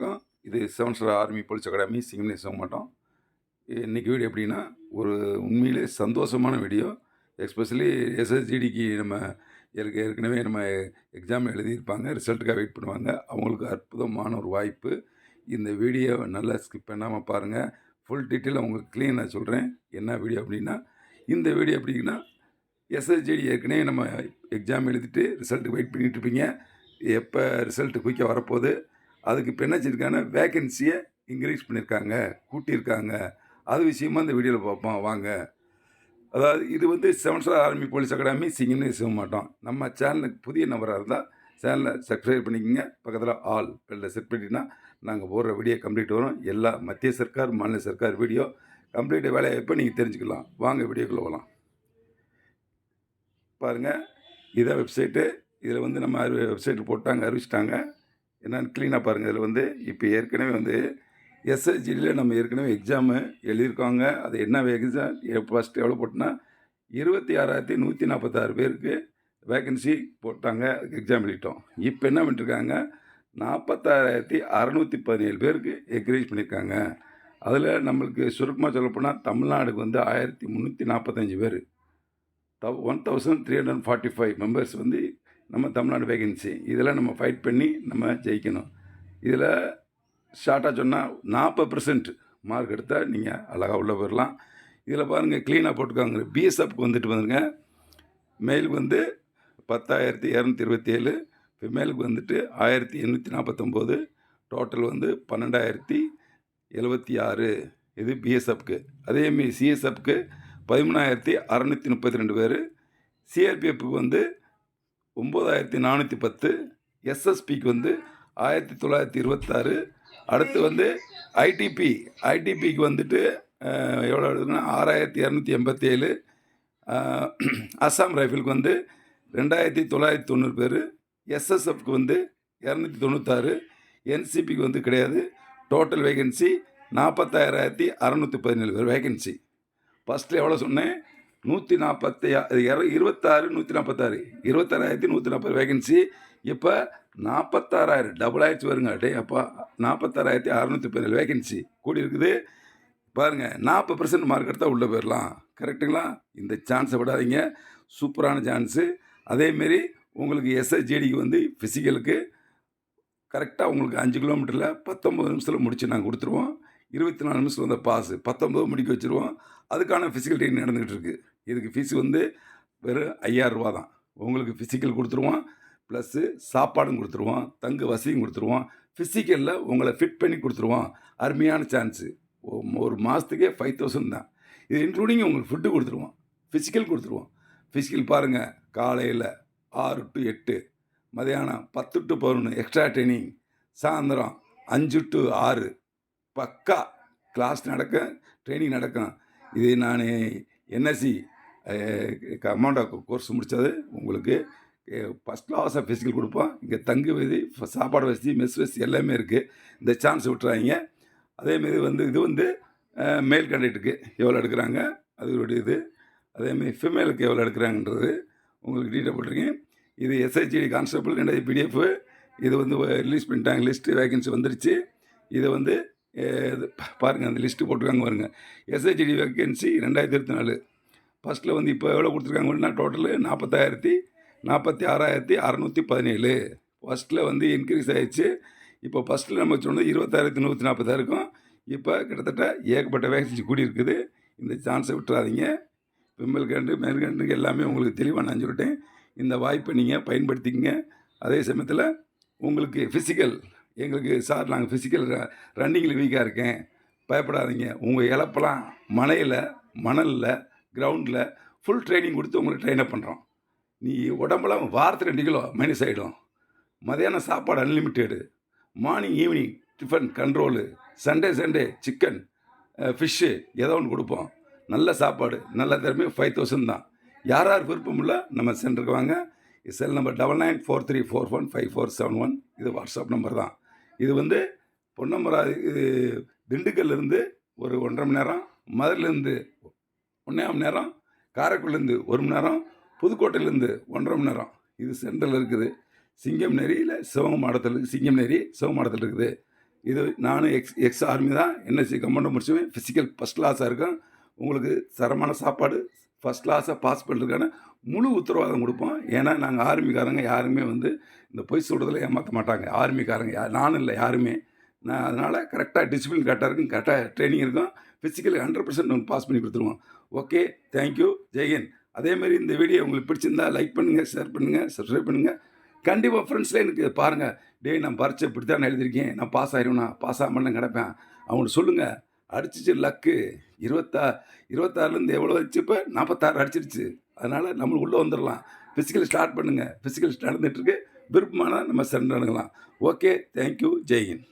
வணக்கம். இது seven star army police academy சிங்கம்னே மாட்டோம். இன்றைக்கி வீடியோ எப்படின்னா ஒரு உண்மையிலே சந்தோஷமான வீடியோ. எஸ்பெஷலி எஸ்எஸ்ஜிடிக்கு நம்ம ஏற்க ஏற்கனவே நம்ம எக்ஸாம் எழுதியிருப்பாங்க ரிசல்ட்டுக்காக வெயிட் பண்ணுவாங்க. அவங்களுக்கு அற்புதமான ஒரு வாய்ப்பு. இந்த வீடியோவை நல்லா ஸ்கிப் பண்ணாமல் பாருங்கள் ஃபுல் டீட்டெயில் உங்களுக்கு க்ளீனாக சொல்கிறேன் என்ன வீடியோ அப்படின்னா இந்த வீடியோ எப்படின்னா எஸ்எஸ்ஜிடி ஏற்கனவே நம்ம எக்ஸாம் எழுதிட்டு ரிசல்ட்டுக்கு வெயிட் பண்ணிகிட்ருப்பீங்க இருப்பீங்க. எப்போ ரிசல்ட்டு குயிக்காக வரப்போகுது? அதுக்கு இப்போ என்ன செஞ்சிருக்காங்கன்னா வேக்கன்சியை இன்க்ரீஸ் பண்ணியிருக்காங்க கூட்டியிருக்காங்க. அது விஷயமா இந்த வீடியோவில் பார்ப்போம். வாங்க. அதாவது இது வந்து seven star army police academy சிங்கம்னு செய்ய மாட்டோம். நம்ம சேனலுக்கு புதிய நபராக இருந்தால் சேனலை சப்ஸ்கிரைப் பண்ணிக்கோங்க. பக்கத்தில் ஆல் பெல்லில் செட் பண்ணிட்டீங்கன்னா நாங்கள் போடுற வீடியோ கம்ப்ளீட் வரும். எல்லா மத்திய சர்க்கார் மாநில சர்க்கார் வீடியோ கம்ப்ளீட் வேலையை எப்போ நீங்கள் தெரிஞ்சுக்கலாம். வாங்க வீடியோக்குள்ளே போகலாம் பாருங்கள் இதான் வெப்சைட்டு இதில் வந்து நம்ம வெப்சைட் போட்டாங்க அறிவிச்சிட்டாங்க. என்னென்னு க்ளீனாக பாருங்கள் இதில் வந்து இப்போ ஏற்கனவே வந்து எஸ்எஸ்ஜியில் நம்ம ஏற்கனவே எக்ஸாமு எழுதியிருக்காங்க. அது என்ன எக்ஸாம் ஃபஸ்ட் எவ்வளோ போட்டோன்னா இருபத்தி ஆறாயிரத்தி நூற்றி நாற்பத்தாறு பேருக்கு வேக்கன்சி போட்டாங்க. அதுக்கு எக்ஸாம் எழுதிட்டோம். இப்போ என்ன பண்ணிட்டுருக்காங்க? நாற்பத்தாறாயிரத்தி அறநூற்றி பதினேழு பேருக்கு என்கரேஜ் பண்ணியிருக்காங்க. அதில் நம்மளுக்கு சுருக்கமாக சொல்லப்போனால் தமிழ்நாடுக்கு வந்து ஆயிரத்தி முந்நூற்றி நாற்பத்தஞ்சு பேர். The one thousand three hundred forty five members வந்து நம்ம தமிழ்நாடு வேகன்சி இதெல்லாம் நம்ம ஃபைட் பண்ணி நம்ம ஜெயிக்கணும். இதில் ஷார்ட்டாக சொன்னால் நாற்பது பர்சன்ட் மார்க் எடுத்தால் நீங்கள் அழகாக உள்ளே போயிடலாம். இதில் பாருங்கள் க்ளீனாக போட்டுக்காங்க. பிஎஸ்எஃப்க்கு வந்துட்டு வந்துருங்க மேலுக்கு வந்து பத்தாயிரத்தி இரநூத்தி இருபத்தி ஏழு ஃபிமேலுக்கு வந்துட்டு ஆயிரத்தி எண்ணூற்றி நாற்பத்தொம்போது டோட்டல் வந்து பன்னெண்டாயிரத்தி எழுபத்தி ஆறு. இது பிஎஸ்எஃப்க்கு அதேமாரி சிஎஸ்எஃப்க்கு பதிமூணாயிரத்தி அறநூற்றி முப்பத்தி ரெண்டு பேர். சிஆர்பிஎஃப்க்கு வந்து ஒம்பதாயிரத்தி நானூற்றி பத்து எஸ்எஸ்பிக்கு வந்து ஆயிரத்தி தொள்ளாயிரத்தி இருபத்தாறு. அடுத்து வந்து ஐடிபி ஐடிபிக்கு வந்துட்டு எவ்வளோ எடுக்குன்னா ஆறாயிரத்தி இரநூத்தி எண்பத்தி ஏழு அஸ்ஸாம் ரைஃபிளுக்கு வந்து ரெண்டாயிரத்தி தொள்ளாயிரத்தி தொண்ணூறு பேர். எஸ்எஸ்எஃப்க்கு வந்து இரநூத்தி தொண்ணூத்தாறு. என்சிபிக்கு வந்து கிடையாது. டோட்டல் வேகன்சி நாற்பத்தாயிரத்தி அறநூற்றி பதினேழு பேர் வேகன்சி ஃபஸ்ட்டில் எவ்வளோ சொன்னேன்? நூற்றி நாற்பத்தி இருபத்தாறு நூற்றி நாற்பத்தாறு இருபத்தாறாயிரத்தி நூற்றி நாற்பது வேகன்சி இப்போ நாற்பத்தாறாயிரம் டபுள் ஆயிடுச்சு வருங்க டே அப்பா நாற்பத்தாறாயிரத்தி அறநூற்றி பதினேழு வேகன்சி கூடி இருக்குது பாருங்கள் நாற்பது பர்சன்ட் மார்க் எடுத்தால் உள்ளே போயிடலாம் கரெக்டுங்களா இந்த சான்ஸை விடாதீங்க. சூப்பரான சான்ஸு அதேமாரி உங்களுக்கு எஸ்எஸ்ஜிடிக்கு வந்து ஃபிசிக்கலுக்கு கரெக்டாக உங்களுக்கு அஞ்சு கிலோமீட்டரில் பத்தொம்பது நிமிஷத்தில் முடிச்சு நாங்கள் கொடுத்துருவோம். இருபத்தி நாலு நிமிஷத்தில் வந்து பாஸ் பத்தொம்பது முடிக்க வச்சுருவோம். அதுக்கான ஃபிசிக்கல் ட்ரெயினிங் நடந்துகிட்டு இருக்குது இதுக்கு ஃபீஸ் வந்து வெறும் ஐயாயிரரூபா தான். உங்களுக்கு ஃபிசிக்கல் கொடுத்துருவோம். ப்ளஸ்ஸு சாப்பாடும் கொடுத்துருவோம். தங்கு வசதியும் கொடுத்துருவோம். ஃபிசிக்கலில் உங்களை ஃபிட் பண்ணி கொடுத்துருவோம். அருமையான சான்ஸு ஒரு மாதத்துக்கே ஃபைவ் தௌசண்ட் தான். இது இன்க்ளூடிங் உங்களுக்கு ஃபுட்டு கொடுத்துருவோம். ஃபிசிக்கல் கொடுத்துருவோம். ஃபிசிக்கல் பாருங்கள் காலையில் ஆறு டு எட்டு. மதியானம் பத்து டு பதினொன்று எக்ஸ்ட்ரா ட்ரைனிங் சாயந்தரம் அஞ்சு டு ஆறு. பக்கா கிளாஸ் நடக்கும் ட்ரைனிங் நடக்கும் இது நான் என்எஸ்சி கமாண்டோ கோர்ஸ் முடித்தது உங்களுக்கு ஃபஸ்ட் கிளாஸாக ஃபிசிக்கல் கொடுப்போம். இங்கே தங்கு வசதி சாப்பாடு வசதி மெஸ் வசதி எல்லாமே இருக்குது இந்த சான்ஸ் விட்டுறாங்க அதேமாரி வந்து இது வந்து மேல் கேண்டிடேட்டுக்கு எவ்வளோ எடுக்கிறாங்க? அதோடைய இது. அதேமாரி ஃபீமேலுக்கு எவ்வளோ எடுக்கிறாங்கன்றது உங்களுக்கு டீட்டெயில் போட்டிருக்கேன். இது எஸ்ஹெச்டி கான்ஸ்டபிள் ரெண்டாவது பிடிஎஃப் இது வந்து ரிலீஸ் பண்ணிட்டாங்க. லிஸ்ட்டு வேகன்சி வந்துருச்சு. இதை வந்து பாருங்கள் அந்த லிஸ்ட்டு போட்டிருக்காங்க பாருங்கள் எஸ்ஹெச்டி வேகன்சி ரெண்டாயிரத்தி இருபத்தி நாலு. ஃபஸ்ட்டில் வந்து இப்போ எவ்வளோ கொடுத்துருக்காங்கன்னா டோட்டலு நாற்பத்தாயிரத்தி நாற்பத்தி ஆறாயிரத்தி அறநூற்றி பதினேழு. ஃபஸ்ட்டில் வந்து இன்க்ரீஸ் ஆகிடுச்சு இப்போ ஃபஸ்ட்டில் நம்ம சொன்னது இருபத்தாயிரத்தி நூற்றி நாற்பதாயிருக்கும் இப்போ கிட்டத்தட்ட ஏகப்பட்ட வேகன்சி கூடி இருக்குது இந்த சான்ஸை விட்டுறாதீங்க. விமல் கேண்டு மேல் எல்லாமே உங்களுக்கு தெளிவாக நான் சொல்லிட்டேன். இந்த வாய்ப்பை நீங்கள் பயன்படுத்திக்கங்க. அதே சமயத்தில் உங்களுக்கு ஃபிசிக்கல் எங்களுக்கு சார் நாங்கள் ஃபிசிக்கல் ரன்னிங்கில் வீக்காக இருக்கேன். பயப்படாதீங்க. உங்கள் இழப்பெல்லாம் மலையில் மணலில் கிரவுண்டில் ஃபுல் ட்ரைனிங் கொடுத்து உங்களுக்கு ட்ரெயின் அப் பண்ணுறோம் நீ உடம்பெல்லாம் வாரத்துக்கு ரெண்டு கிலோ மைனஸ் ஆகிடும் மதியானம் சாப்பாடு unlimited morning evening tiffin control Sunday Sunday chicken fish ஏதோ ஒன்று கொடுப்போம். நல்ல சாப்பாடு நல்ல திறமையும் ஃபைவ் தௌசண்ட் தான். யார் யார் விருப்பம் இல்லை நம்ம சென்டருக்கு வாங்க. Cell number double nine four three four one five four seven one இது வாட்ஸ்அப் நம்பர் தான். இது வந்து பொன்னமரா இது திண்டுக்கல்லேருந்து ஒரு ஒன்றரை மணி நேரம் மதுரையிலேருந்து ஒன்றே மணி நேரம் காரைக்குடிலேருந்து ஒரு மணி நேரம் புதுக்கோட்டையிலேருந்து ஒன்றரை மணி நேரம். இது சென்ட்ரல் இருக்குது. சிங்கம் நெறியில் சிவகம் மாடத்தில் இருக்குது சிங்கம் நெறி சிவகம் மாவட்டத்தில் இருக்குது. இது நானும் எக்ஸ் எக்ஸ் ஆர்மி தான். என்எஸ்சி கம்பௌண்டை முடிச்சுவேன். ஃபிசிக்கல் ஃபஸ்ட் கிளாஸாக இருக்கும் உங்களுக்கு தரமான சாப்பாடு ஃபஸ்ட் கிளாஸாக பாஸ் பண்ணுறதுக்கான முழு உத்தரவாதம் கொடுப்போம். ஏன்னா நாங்கள் ஆர்மிக்காரங்க யாருமே வந்து இந்த பொய் சொல்கிறதுல ஏமாற்ற மாட்டாங்க. ஆர்மிக்காரங்க யா நானும் இல்லை யாருமே. நான் அதனால் கரெக்டாக டிசிப்ளின் கரெக்டாக இருக்கும் கரெக்டாக ட்ரைனிங் இருக்கும். ஃபிசிக்கலி ஹண்ட்ரட் பர்சன்ட் நம்ம பாஸ் பண்ணி கொடுத்துருவோம். ஓகே தேங்க்யூ ஜெயஹிந்த் அதேமாதிரி இந்த வீடியோ உங்களுக்கு பிடிச்சிருந்தா லைக் பண்ணுங்கள் ஷேர் பண்ணுங்கள் சப்ஸ்கிரைப் பண்ணுங்கள் கண்டிப்பாக ஃப்ரெண்ட்ஸில் எனக்கு பாருங்கள் டேய் நான் பரிச்சை இப்படி தான் நான் எழுதியிருக்கேன். நான் பாஸ் ஆயிருவேனா பாஸ் ஆகாமல் கிடப்பேன். அவங்களுக்கு சொல்லுங்கள் அடிச்சிச்சு லக்கு. இருபத்தா இருபத்தாறுலேருந்து எவ்வளோ வச்சு இப்போ? நாற்பத்தாறு அடிச்சிருச்சு. அதனால் நம்மளுக்கு உள்ளே வந்துடலாம். ஃபிசிக்கல் ஸ்டார்ட் பண்ணுங்கள் ஃபிசிக்கல் நடந்துகிட்ருக்கு விருப்பமான நம்ம சென்ட் அணுகலாம் ஓகே தேங்க்யூ ஜெய்ஹிந்த்